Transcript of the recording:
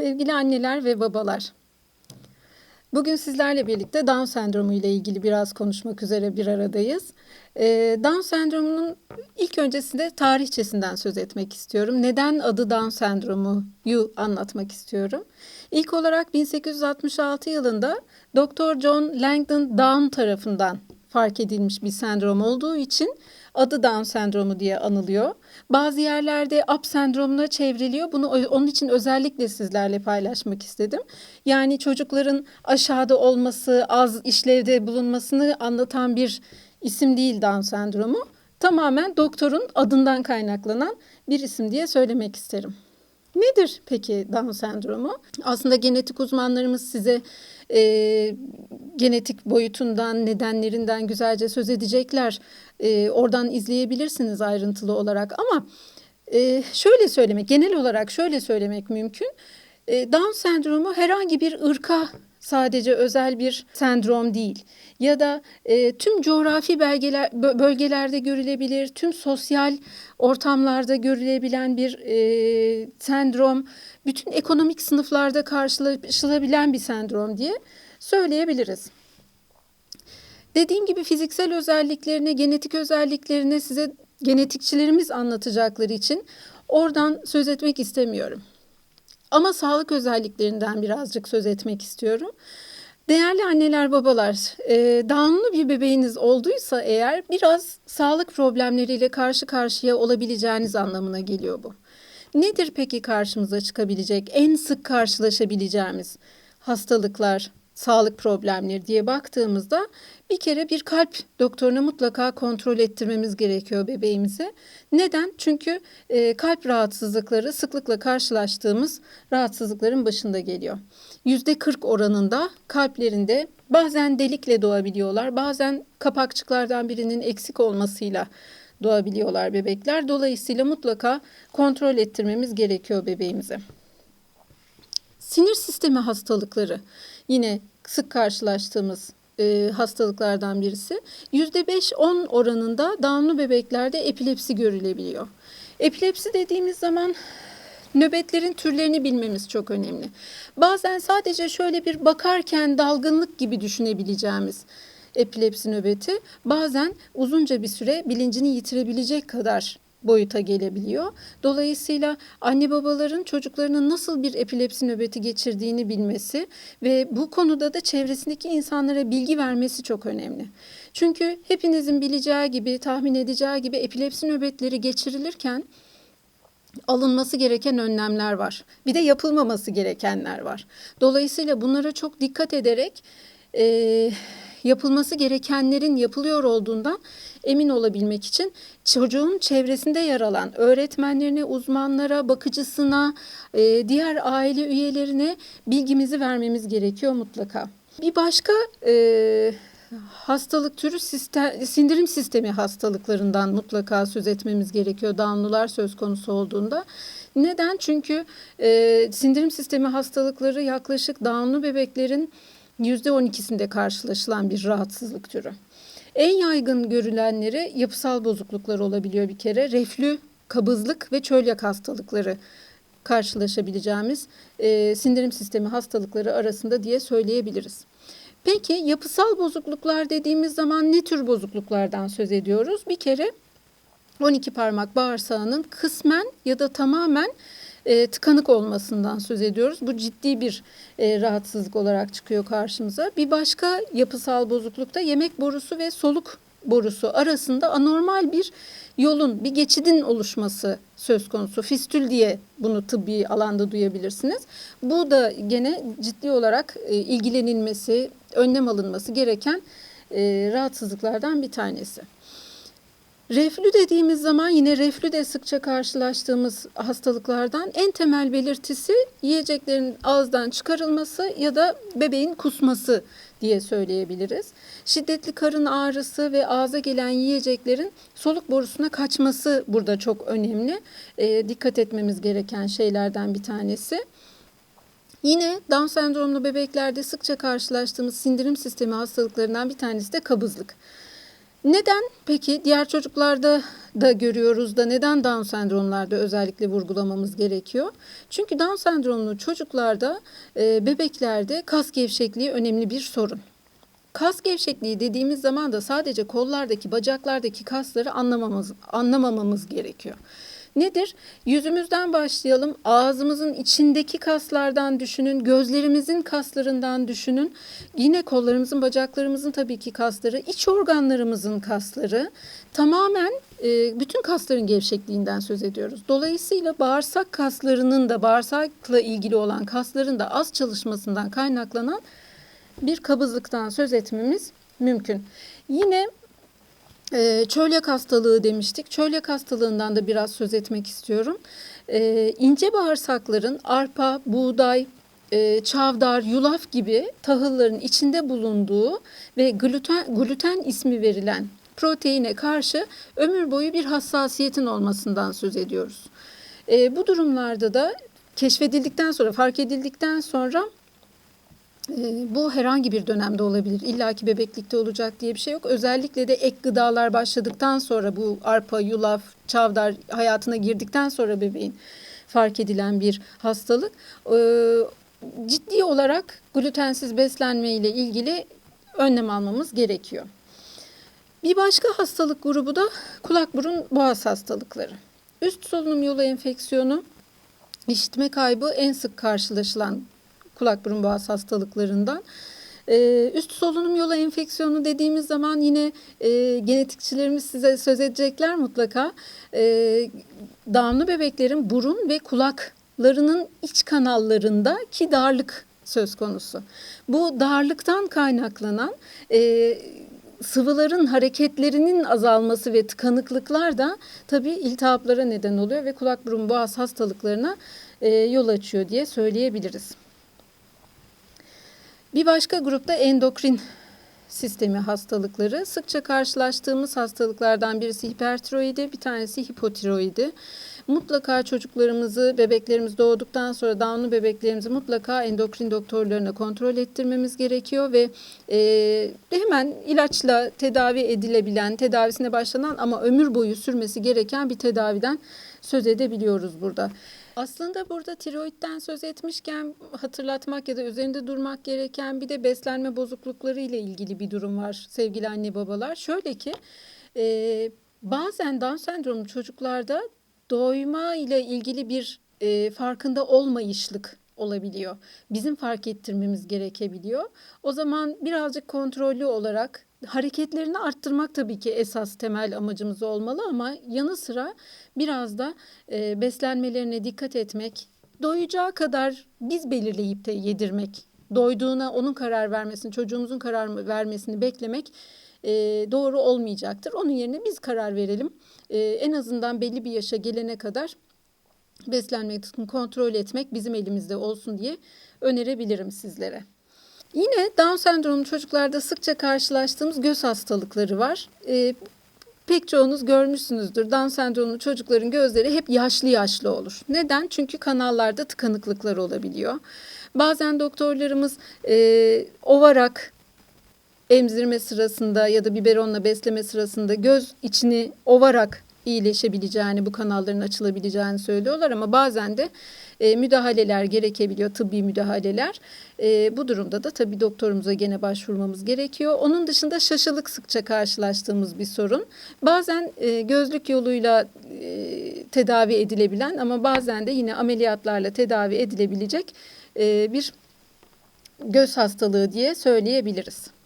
Sevgili anneler ve babalar. Bugün sizlerle birlikte Down sendromu ile ilgili biraz konuşmak üzere bir aradayız. Ee, Down sendromunun ilk öncesinde tarihçesinden söz etmek istiyorum. Neden adı Down sendromuyu anlatmak istiyorum. İlk olarak 1866 yılında Dr. John Langdon Down tarafından fark edilmiş bir sendrom olduğu için adı Down sendromu diye anılıyor. Bazı yerlerde UP sendromuna çevriliyor. Bunu onun için özellikle sizlerle paylaşmak istedim. Yani çocukların aşağıda olması, az işlevde bulunmasını anlatan bir isim değil Down sendromu. Tamamen doktorun adından kaynaklanan bir isim diye söylemek isterim. Nedir peki Down sendromu? Aslında genetik uzmanlarımız size e, genetik boyutundan, nedenlerinden güzelce söz edecekler. E, oradan izleyebilirsiniz ayrıntılı olarak ama e, şöyle söylemek, genel olarak şöyle söylemek mümkün. E, Down sendromu herhangi bir ırka sadece özel bir sendrom değil ya da e, tüm coğrafi belgeler bölgelerde görülebilir, tüm sosyal ortamlarda görülebilen bir e, sendrom, bütün ekonomik sınıflarda karşılaşılabilen bir sendrom diye söyleyebiliriz. Dediğim gibi fiziksel özelliklerine, genetik özelliklerine size genetikçilerimiz anlatacakları için oradan söz etmek istemiyorum. Ama sağlık özelliklerinden birazcık söz etmek istiyorum. Değerli anneler babalar, e, Down'lu bir bebeğiniz olduysa eğer biraz sağlık problemleriyle karşı karşıya olabileceğiniz anlamına geliyor bu. Nedir peki karşımıza çıkabilecek en sık karşılaşabileceğimiz hastalıklar, sağlık problemleri diye baktığımızda bir kere bir kalp doktoruna mutlaka kontrol ettirmemiz gerekiyor bebeğimizi. Neden? Çünkü e, kalp rahatsızlıkları sıklıkla karşılaştığımız rahatsızlıkların başında geliyor. Yüzde 40 oranında kalplerinde bazen delikle doğabiliyorlar, bazen kapakçıklardan birinin eksik olmasıyla doğabiliyorlar bebekler. Dolayısıyla mutlaka kontrol ettirmemiz gerekiyor bebeğimize. Sinir sistemi hastalıkları yine sık karşılaştığımız e, hastalıklardan birisi. %5-10 oranında Down'lu bebeklerde epilepsi görülebiliyor. Epilepsi dediğimiz zaman nöbetlerin türlerini bilmemiz çok önemli. Bazen sadece şöyle bir bakarken dalgınlık gibi düşünebileceğimiz epilepsi nöbeti bazen uzunca bir süre bilincini yitirebilecek kadar boyuta gelebiliyor. Dolayısıyla anne babaların çocuklarının nasıl bir epilepsi nöbeti geçirdiğini bilmesi ve bu konuda da çevresindeki insanlara bilgi vermesi çok önemli. Çünkü hepinizin bileceği gibi, tahmin edeceği gibi epilepsi nöbetleri geçirilirken alınması gereken önlemler var. Bir de yapılmaması gerekenler var. Dolayısıyla bunlara çok dikkat ederek e, yapılması gerekenlerin yapılıyor olduğundan emin olabilmek için çocuğun çevresinde yer alan öğretmenlerine, uzmanlara, bakıcısına, e, diğer aile üyelerine bilgimizi vermemiz gerekiyor mutlaka. Bir başka e, hastalık türü sistem, sindirim sistemi hastalıklarından mutlaka söz etmemiz gerekiyor Down'lular söz konusu olduğunda. Neden? Çünkü e, sindirim sistemi hastalıkları yaklaşık Down'lu bebeklerin %12'sinde karşılaşılan bir rahatsızlık türü. En yaygın görülenleri yapısal bozukluklar olabiliyor bir kere. Reflü, kabızlık ve çölyak hastalıkları karşılaşabileceğimiz e, sindirim sistemi hastalıkları arasında diye söyleyebiliriz. Peki yapısal bozukluklar dediğimiz zaman ne tür bozukluklardan söz ediyoruz? Bir kere 12 parmak bağırsağının kısmen ya da tamamen e, tıkanık olmasından söz ediyoruz. Bu ciddi bir e, rahatsızlık olarak çıkıyor karşımıza. Bir başka yapısal bozuklukta yemek borusu ve soluk borusu arasında anormal bir yolun, bir geçidin oluşması söz konusu. Fistül diye bunu tıbbi alanda duyabilirsiniz. Bu da gene ciddi olarak e, ilgilenilmesi, önlem alınması gereken e, rahatsızlıklardan bir tanesi. Reflü dediğimiz zaman yine reflü de sıkça karşılaştığımız hastalıklardan en temel belirtisi yiyeceklerin ağızdan çıkarılması ya da bebeğin kusması diye söyleyebiliriz. Şiddetli karın ağrısı ve ağza gelen yiyeceklerin soluk borusuna kaçması burada çok önemli. E, dikkat etmemiz gereken şeylerden bir tanesi. Yine Down sendromlu bebeklerde sıkça karşılaştığımız sindirim sistemi hastalıklarından bir tanesi de kabızlık. Neden peki diğer çocuklarda da görüyoruz da neden Down sendromlarda özellikle vurgulamamız gerekiyor? Çünkü Down sendromlu çocuklarda, e, bebeklerde kas gevşekliği önemli bir sorun. Kas gevşekliği dediğimiz zaman da sadece kollardaki, bacaklardaki kasları anlamamız, anlamamamız gerekiyor. Nedir? Yüzümüzden başlayalım. Ağzımızın içindeki kaslardan düşünün. Gözlerimizin kaslarından düşünün. Yine kollarımızın, bacaklarımızın tabii ki kasları, iç organlarımızın kasları. Tamamen e, bütün kasların gevşekliğinden söz ediyoruz. Dolayısıyla bağırsak kaslarının da bağırsakla ilgili olan kasların da az çalışmasından kaynaklanan bir kabızlıktan söz etmemiz mümkün. Yine e, çölyak hastalığı demiştik. Çölyak hastalığından da biraz söz etmek istiyorum. E, ince bağırsakların arpa, buğday, e, çavdar, yulaf gibi tahılların içinde bulunduğu ve gluten, gluten ismi verilen proteine karşı ömür boyu bir hassasiyetin olmasından söz ediyoruz. E, bu durumlarda da keşfedildikten sonra, fark edildikten sonra bu herhangi bir dönemde olabilir. İlla ki bebeklikte olacak diye bir şey yok. Özellikle de ek gıdalar başladıktan sonra bu arpa, yulaf, çavdar hayatına girdikten sonra bebeğin fark edilen bir hastalık. Ee, ciddi olarak glutensiz beslenme ile ilgili önlem almamız gerekiyor. Bir başka hastalık grubu da kulak burun boğaz hastalıkları. Üst solunum yolu enfeksiyonu, işitme kaybı en sık karşılaşılan kulak burun boğaz hastalıklarından. Ee, üst solunum yolu enfeksiyonu dediğimiz zaman yine e, genetikçilerimiz size söz edecekler mutlaka. E, damlı bebeklerin burun ve kulaklarının iç kanallarında ki darlık söz konusu. Bu darlıktan kaynaklanan e, sıvıların hareketlerinin azalması ve tıkanıklıklar da tabii iltihaplara neden oluyor ve kulak burun boğaz hastalıklarına e, yol açıyor diye söyleyebiliriz. Bir başka grupta endokrin sistemi hastalıkları. Sıkça karşılaştığımız hastalıklardan birisi hipertiroidi, bir tanesi hipotiroidi. Mutlaka çocuklarımızı, bebeklerimiz doğduktan sonra Down'lu bebeklerimizi mutlaka endokrin doktorlarına kontrol ettirmemiz gerekiyor ve e, hemen ilaçla tedavi edilebilen, tedavisine başlanan ama ömür boyu sürmesi gereken bir tedaviden söz edebiliyoruz burada. Aslında burada tiroidden söz etmişken hatırlatmak ya da üzerinde durmak gereken bir de beslenme bozuklukları ile ilgili bir durum var sevgili anne babalar. Şöyle ki e, bazen Down sendromu çocuklarda doyma ile ilgili bir e, farkında olmayışlık olabiliyor. Bizim fark ettirmemiz gerekebiliyor. O zaman birazcık kontrollü olarak hareketlerini arttırmak tabii ki esas temel amacımız olmalı ama yanı sıra biraz da e, beslenmelerine dikkat etmek, doyacağı kadar biz belirleyip de yedirmek, doyduğuna onun karar vermesini, çocuğumuzun karar vermesini beklemek e, doğru olmayacaktır. Onun yerine biz karar verelim. E, en azından belli bir yaşa gelene kadar beslenmeyi kontrol etmek bizim elimizde olsun diye önerebilirim sizlere. Yine Down sendromu çocuklarda sıkça karşılaştığımız göz hastalıkları var. Ee, pek çoğunuz görmüşsünüzdür. Down sendromlu çocukların gözleri hep yaşlı yaşlı olur. Neden? Çünkü kanallarda tıkanıklıklar olabiliyor. Bazen doktorlarımız e, ovarak emzirme sırasında ya da biberonla besleme sırasında göz içini ovarak iyileşebileceğini, bu kanalların açılabileceğini söylüyorlar ama bazen de e, müdahaleler gerekebiliyor, tıbbi müdahaleler. E, bu durumda da tabii doktorumuza gene başvurmamız gerekiyor. Onun dışında şaşılık sıkça karşılaştığımız bir sorun. Bazen e, gözlük yoluyla e, tedavi edilebilen ama bazen de yine ameliyatlarla tedavi edilebilecek e, bir göz hastalığı diye söyleyebiliriz.